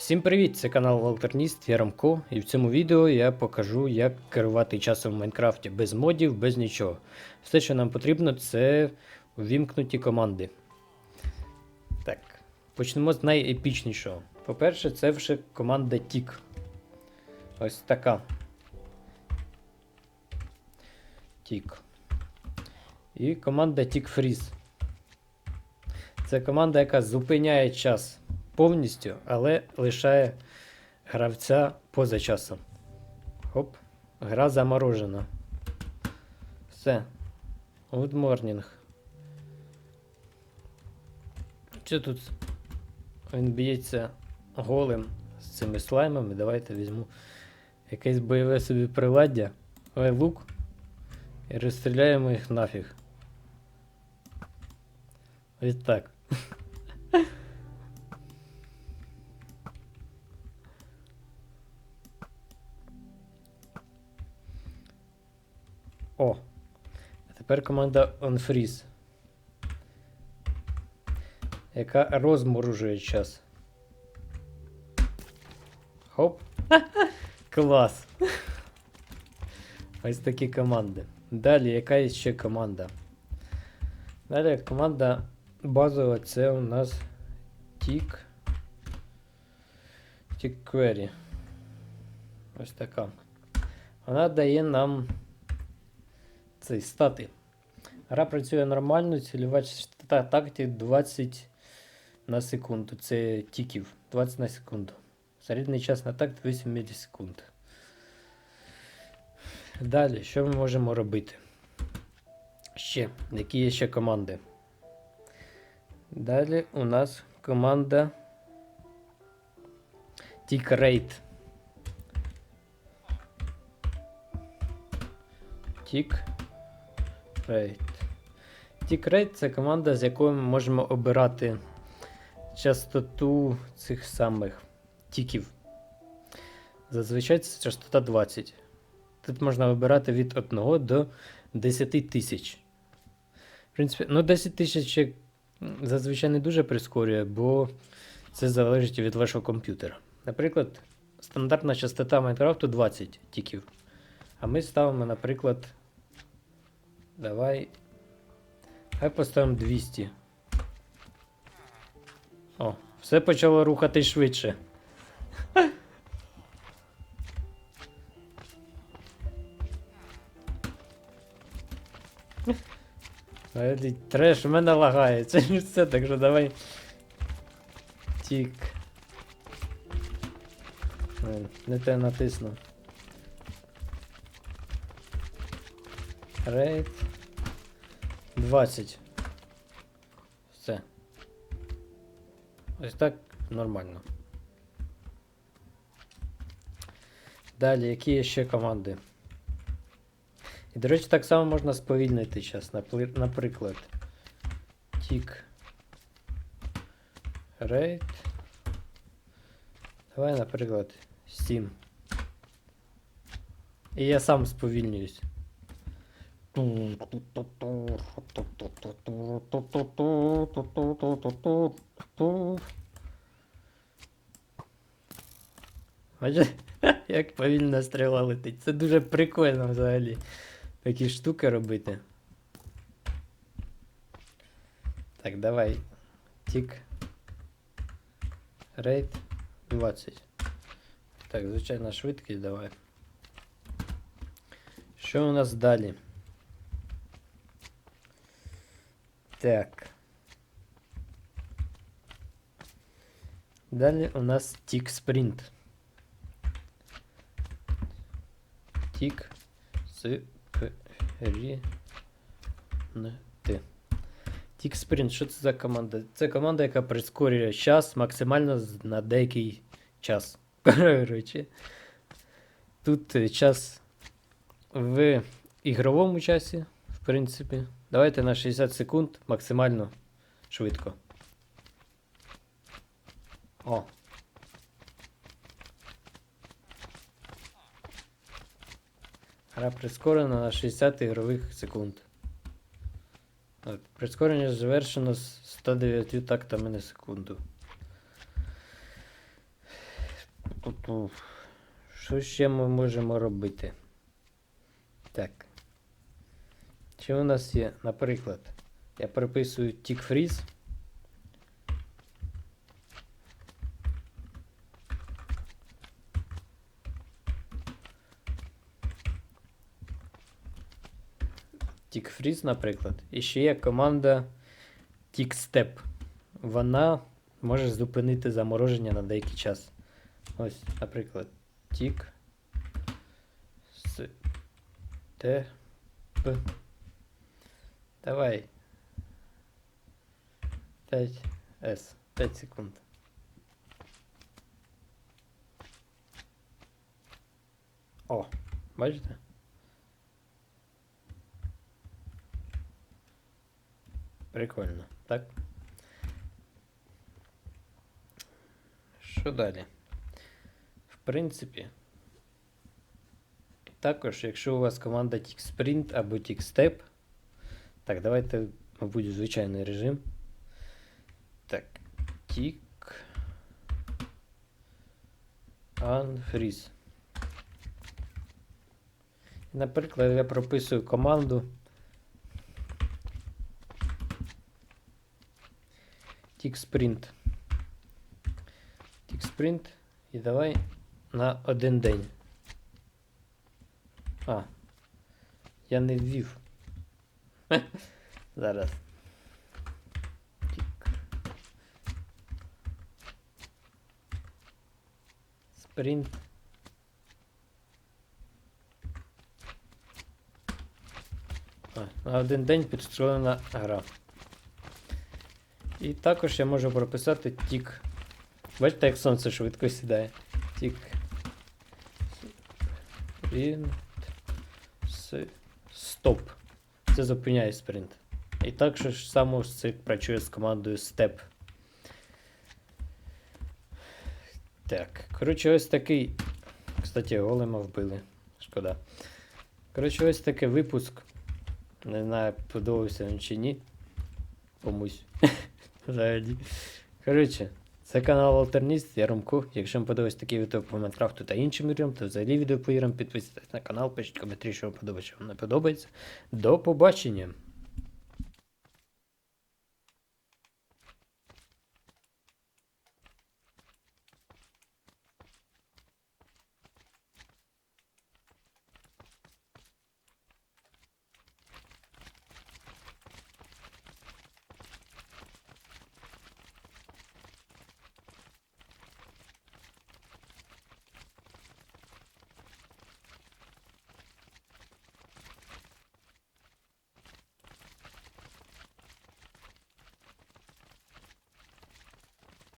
Всім привіт! Це канал Валтерніст, я Ромко, і в цьому відео я покажу, як керувати часом в Майнкрафті без модів, без нічого. Все, що нам потрібно, це увімкнуті команди. Так, почнемо з найепічнішого. По-перше, це вже команда TIC. Ось така. TIC. І команда TIC Freeze. Це команда, яка зупиняє час повністю, але лишає гравця поза часом. Хоп. Гра заморожена. Все. Good morning. Що тут? Він б'ється голим з цими слаймами. Давайте візьму якесь бойове собі приладдя. Ой, лук. І розстріляємо їх нафіг. Ось так. О. А тепер команда OnFreeze. Яка розморожує час. Хоп. Клас. Ось такі команди. Далі, яка є ще команда? Далі команда базова це у нас Tick. Tick Query. Ось така. Вона дає нам цей стати. Гра працює нормально, цільова частота такті 20 на секунду. Це тіків 20 на секунду. Середній час на такт 8 мілісекунд. Далі, що ми можемо робити? Ще, які є ще команди? Далі у нас команда Tick Rate. Tick Rate. Tick Rate це команда, з якою ми можемо обирати частоту цих самих тіків. Зазвичай це частота 20. Тут можна вибирати від 1 до 10 тисяч. В принципі, ну 10 тисяч зазвичай не дуже прискорює, бо це залежить від вашого комп'ютера. Наприклад, стандартна частота Майнкрафту 20 тіків. А ми ставимо, наприклад. Давай. Хай поставимо 200. О, все почало рухатись швидше. Треш, в мене лагає. Це ж все, так що давай. Тік. Не те натиснув. Рейд. 20. Все. Ось так нормально. Далі, які є ще команди? І, до речі, так само можна сповільнити час. Наприклад. Тік. Рейд. Давай, наприклад, 7. І я сам сповільнююсь. Бачите, як повільна стріла летить. Це дуже прикольно взагалі. Такі штуки робити. Так, давай. Тік. Рейд 20. Так, звичайна швидкість давай. Що у нас далі? Так. Далі у нас тік спринт. Тік спринт. Тік спринт, що це за команда? Це команда, яка прискорює час максимально на деякий час. Коротше. Тут е, час в ігровому часі, в принципі. Давайте на 60 секунд максимально швидко. О. Гра прискорена на 60 ігрових секунд. Прискорення завершено з 109 тактами на секунду. Що ще ми можемо робити? Так. Що у нас є? Наприклад, я переписую TickFreeze. TickFreeze, наприклад. І ще є команда TickStep. Вона може зупинити замороження на деякий час. Ось, наприклад, тік п. Давай. 5 с 5 секунд. О, бачите? Прикольно, так? Що далі? В принципі, також, якщо у вас команда TickSprint або TickStep, так, давайте, мабуть, звичайний режим. Так, Tick Unfreeze. Наприклад, я прописую команду TickSprint. TickSprint і давай на один день. А. Я не ввів. Зараз. Тік. Спринт. На один день підстроєна гра. І також я можу прописати тік. Бачите, як сонце швидко сідає. Тік. Sprint. Стоп. Це зупиняє спринт. І так же ж само це працює з командою Step. Так. Коротше, ось такий. Кстати, голема вбили. Шкода. Коротше, ось такий випуск. Не знаю, подобався він чи ні. Комусь. Взагалі. Коротше, це канал Алтерніст, я Ромко. Якщо вам подобається такі відео по Майнкрафту та іншим іграм, то взагалі відео по іграм підписуйтесь на канал, пишіть коментарі, що вам подобається, вам не подобається. До побачення!